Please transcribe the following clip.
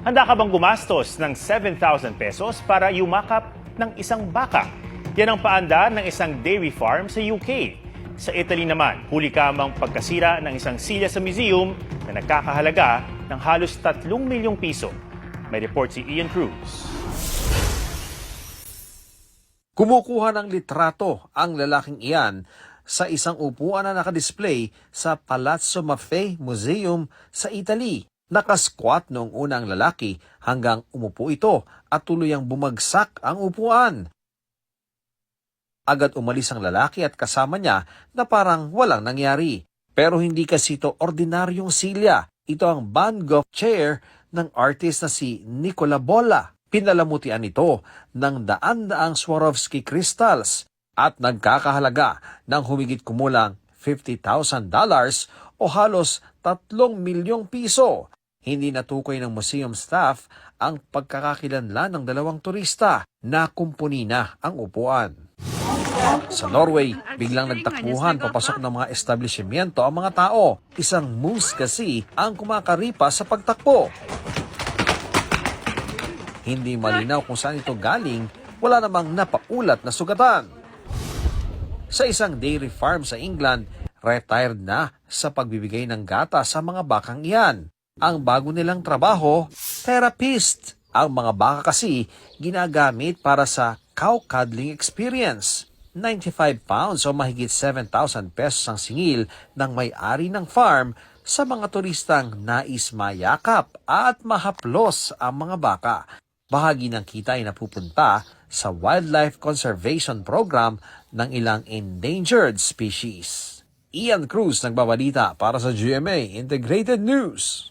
Handa ka bang gumastos ng 7,000 pesos para yumakap ng isang baka? Yan ang paanda ng isang dairy farm sa UK. Sa Italy naman, huli kamang pagkasira ng isang silya sa museum na nagkakahalaga ng halos 3 milyong piso. May report si Ian Cruz. Kumukuha ng litrato ang lalaking iyan sa isang upuan na nakadisplay sa Palazzo Maffei Museum sa Italy. Nakasquat noong unang lalaki hanggang umupo ito at tuluyang bumagsak ang upuan. Agad umalis ang lalaki at kasama niya na parang walang nangyari. Pero hindi kasi ito ordinaryong silya. Ito ang Van Gogh chair ng artist na si Nicola Bola. Pinalamutian ito ng daan-daang Swarovski crystals at nagkakahalaga ng humigit kumulang $50,000 o halos 3 milyong piso. Hindi natukoy ng museum staff ang pagkakakilanlan ng dalawang turista na kumpuni na ang upuan. Sa Norway, biglang nagtakbuhan papasok ng mga establishmento ang mga tao. Isang moose kasi ang kumakaripa sa pagtakbo. Hindi malinaw kung saan ito galing, wala namang napaulat na sugatan. Sa isang dairy farm sa England, retired na sa pagbibigay ng gata sa mga bakang iyan. Ang bago nilang trabaho, therapist. Ang mga baka kasi ginagamit para sa cow cuddling experience. 95 pounds o mahigit 7,000 pesos ang singil ng may-ari ng farm sa mga turistang nais mayakap at mahaplos ang mga baka. Bahagi ng kita ay napupunta sa Wildlife Conservation Program ng ilang endangered species. Ian Cruz nagbabalita para sa GMA Integrated News.